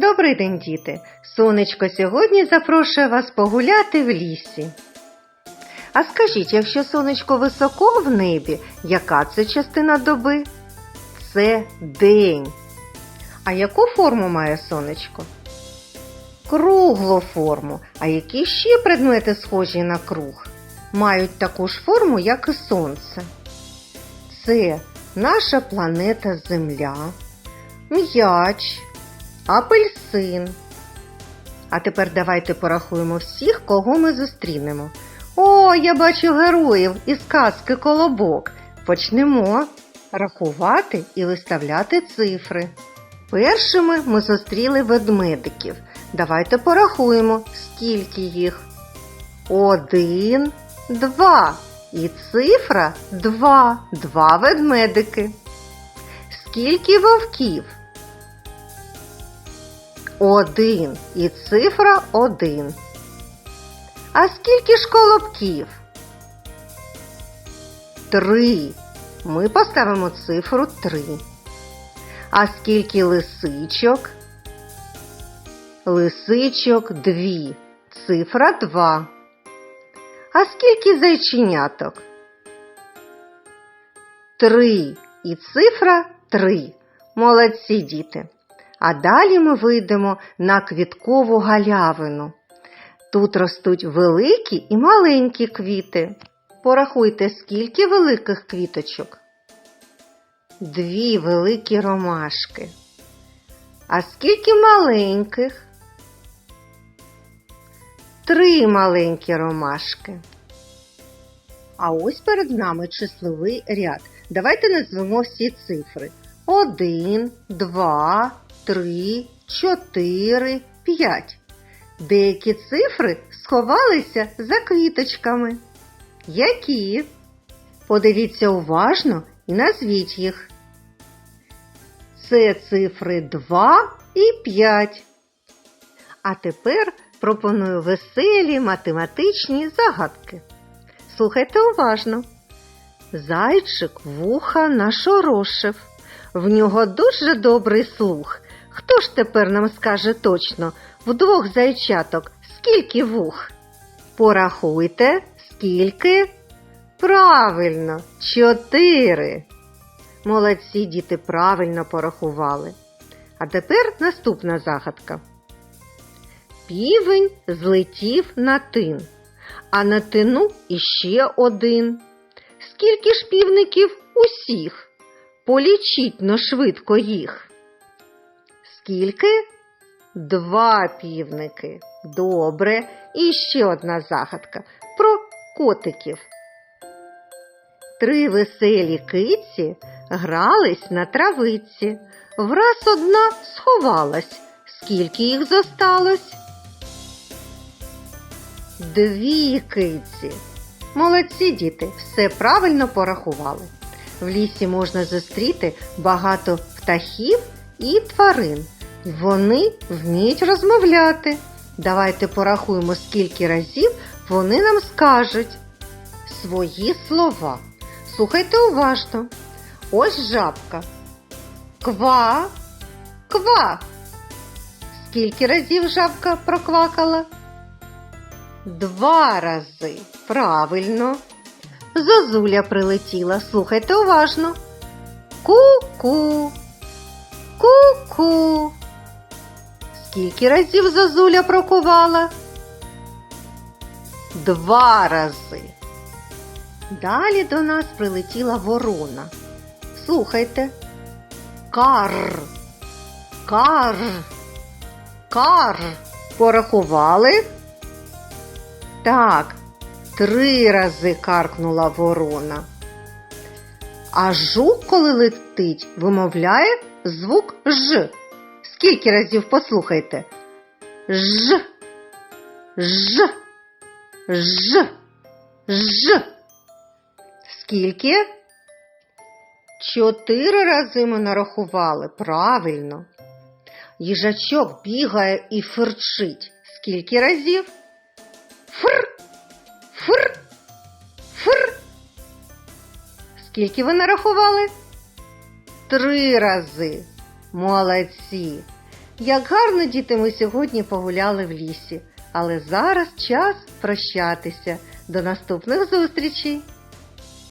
Добрий день, діти! Сонечко сьогодні запрошує вас погуляти в лісі. А скажіть, якщо сонечко високо в небі, яка це частина доби? Це день. А яку форму має сонечко? Круглу форму. А які ще предмети схожі на круг? Мають таку ж форму, як і сонце. Це наша планета Земля, м'яч, апельсин. А тепер давайте порахуємо всіх, кого ми зустрінемо. О, я бачу героїв із казки Колобок. Почнемо рахувати і виставляти цифри. Першими ми зустріли ведмедиків. Давайте порахуємо, скільки їх. Один, два. І цифра два. Два ведмедики. Скільки вовків? Один. І цифра один. А скільки ж колобків? Три. Ми поставимо цифру три. А скільки лисичок? Лисичок дві. Цифра два. А скільки зайченяток? Три. І цифра три. Молодці діти. А далі ми вийдемо на квіткову галявину. Тут ростуть великі і маленькі квіти. Порахуйте, скільки великих квіточок. Дві великі ромашки. А скільки маленьких? Три маленькі ромашки. А ось перед нами числовий ряд. Давайте назвемо всі цифри. Один, два, три, чотири, п'ять. Деякі цифри сховалися за квіточками. Які? Подивіться уважно і назвіть їх. Це цифри 2 і 5. А тепер пропоную веселі математичні загадки. Слухайте уважно. Зайчик вуха нашорошив. В нього дуже добрий слух. Хто ж тепер нам скаже точно в двох зайчаток скільки вух? Порахуйте, скільки? Правильно, чотири. Молодці діти правильно порахували. А тепер наступна загадка. Півень злетів на тин, а на тину іще один. Скільки ж півників усіх? Полічіть но швидко їх. Скільки? Два півники. Добре. І ще одна загадка про котиків. Три веселі киці грались на травиці. Враз одна сховалась. Скільки їх зосталось? Дві киці. Молодці діти, все правильно порахували. В лісі можна зустріти багато птахів і тварин. Вони вміють розмовляти. Давайте порахуємо, скільки разів вони нам скажуть свої слова. Слухайте уважно. Ось жабка. Ква, ква. Скільки разів жабка проквакала? Два рази. Правильно. Зозуля прилетіла. Слухайте уважно. Ку-ку. Ку-ку. Скільки разів зозуля прокувала? Два рази. Далі до нас прилетіла ворона. Слухайте. Кар. Кар. Кар. Порахували? Так, три рази каркнула ворона. А жук, коли летить, вимовляє звук Ж. Скільки разів послухайте? Ж. Ж. Ж. Ж. Скільки? Чотири рази ми нарахували. Правильно. Їжачок бігає і фирчить. Скільки разів? Фр. Фр. Фр. Скільки ви нарахували? Три рази. Молодці. Як гарно діти ми сьогодні погуляли в лісі, але зараз час прощатися. До наступних зустрічей!